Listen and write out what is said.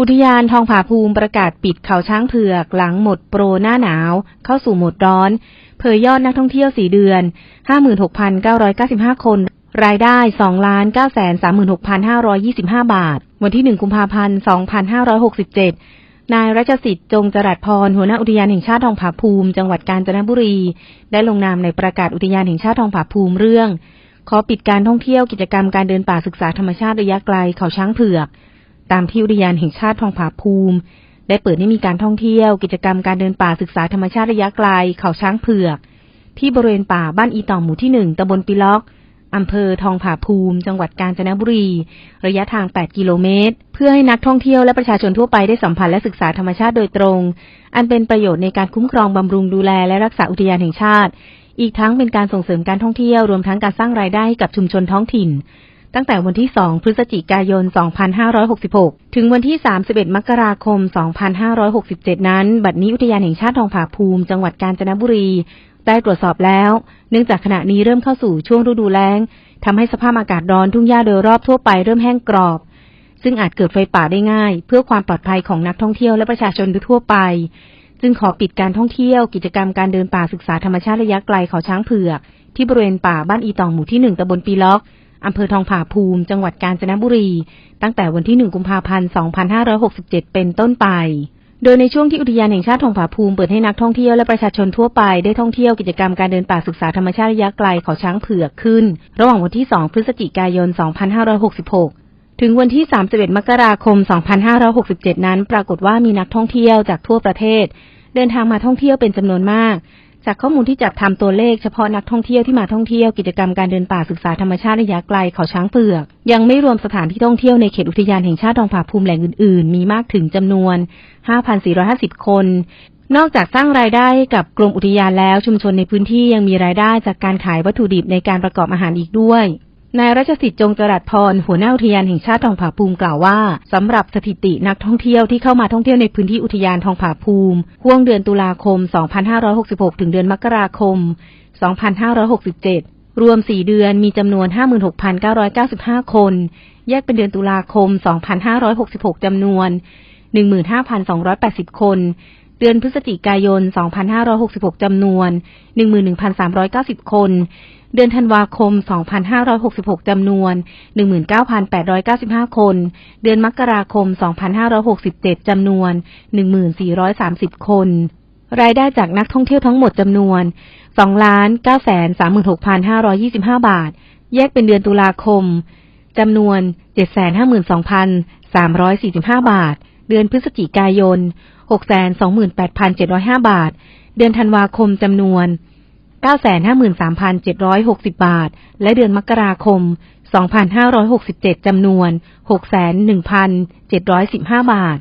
อุทยานทองผาภูมิประกาศปิดเขาช้างเผือก หลังหมดโปรหน้าหนาว เข้าสู่โหมดร้อน เผยยอดนักท่องเที่ยว4เดือน 56,995 คน รายได้2,936,525 บาท วันที่ 1 กุมภาพันธ์ 2567 นายรัชสิทธิ์จงจรัสพร หัวหน้าอุทยานแห่งชาติทองผาภูมิ จังหวัดกาญจนบุรี ได้ลงนามในประกาศอุทยานแห่งชาติทองผาภูมิเรื่อง ขอปิดการท่องเที่ยวกิจกรรมการเดินป่าศึกษาธรรมชาติระยะไกลเขาช้างเผือก ตามที่อุทยานแห่งชาติทองผาภูมิ ได้เปิดให้มีการท่องเที่ยว กิจกรรมการเดินป่าศึกษาธรรมชาติระยะไกล เขาช้างเผือก ที่บริเวณป่าบ้านอีตอมหมู่ที่หนึ่งตำบลปิล็อกอำเภอทองผาภูมิ จังหวัดกาญจนบุรี ระยะทาง 8 กิโลเมตร เพื่อให้นักท่องเที่ยวและประชาชนทั่วไปได้สัมผัสและศึกษาธรรมชาติโดยตรง อันเป็นประโยชน์ในการคุ้มครองบำรุงดูแลและรักษาอุทยานแห่งชาติ อีกทั้งเป็นการส่งเสริมการท่องเที่ยวรวมทั้งการสร้างรายได้กับชุมชนท้องถิ่น ตั้งแต่วันที่ 2 พฤศจิกายน 2566 ถึงวันที่ 31 มกราคม 2567 นั้น บัดนี้อุทยานแห่งชาติทองผาภูมิ จังหวัดกาญจนบุรี ได้ตรวจสอบแล้ว เนื่องจากขณะนี้เริ่มเข้าสู่ช่วงฤดูแล้งทำให้สภาพอากาศร้อนทุ่งหญ้าโดยรอบทั่วไปเริ่มแห้งกรอบ ซึ่งอาจเกิดไฟป่าได้ง่าย เพื่อความปลอดภัยของนักท่องเที่ยวและประชาชนทั่วไป จึงขอปิดการท่องเที่ยว กิจกรรมการเดินป่าศึกษาธรรมชาติระยะไกลเขาช้างเผือกที่บริเวณป่าบ้านอีตองหมู่ที่หนึ่งตำบลปีล็อก อำเภอทองผาภูมิ จังหวัดกาญจนบุรี ตั้งแต่วันที่ 1 กุมภาพันธ์ 2567 เป็นต้นไป โดยในช่วงที่อุทยานแห่งชาติทองผาภูมิเปิดให้นักท่องเที่ยวและประชาชนทั่วไปได้ท่องเที่ยวกิจกรรมการเดินป่าศึกษาธรรมชาติระยะไกลเขาช้างเผือกขึ้น ระหว่างวันที่ 2 พฤศจิกายน 2566ถึงวันที่ 31 มกราคม 2567 นั้น ปรากฏว่ามีนักท่องเที่ยวจากทั่วประเทศ เดินทางมาท่องเที่ยวเป็นจำนวนมาก จากข้อมูลที่จัดทำตัวเลขเฉพาะนักท่องเที่ยวที่มาท่องเที่ยวกิจกรรมการเดินป่าศึกษาธรรมชาติระยะไกลเขาช้างเผือก ยังไม่รวมสถานที่ท่องเที่ยวในเขตอุทยานแห่งชาติทองผาภูมิแหล่งอื่นๆ มีมากถึงจำนวน 5,450 คน นอกจากสร้างรายได้กับกรมอุทยานแล้วชุมชนในพื้นที่ยังมีรายได้จากการขายวัตถุดิบในการประกอบอาหารอีกด้วย นายรัชสิทธิ์จงจรัสพรหัวหน้าอุทยานแห่งชาติทองผาภูมิกล่าวว่าสำหรับสถิตินักท่องเที่ยวที่เข้ามาท่องเที่ยวในพื้นที่อุทยานทองผาภูมิห่วงเดือนตุลาคม 2566 ถึงเดือนมกราคม 2567 รวม 4 เดือนมีจำนวน 56,995 คน แยกเป็นเดือนตุลาคม 2566 จำนวน 15,280 คน เดือนพฤศจิกายน 2566 จำนวน 11,390 คน เดือนธันวาคม 2566 จำนวน 19,895 คน เดือนมกราคม 2567 จำนวน 1430 คน รายได้จากนักท่องเที่ยวทั้งหมดจำนวน 2,936,525 บาท แยกเป็นเดือนตุลาคม จำนวน 752,345 บาท เดือนพฤศจิกายน 628,705 บาท เดือนธันวาคมจำนวน 953,760 บาท และเดือนมกราคม 2567 จำนวน 61,715 บาท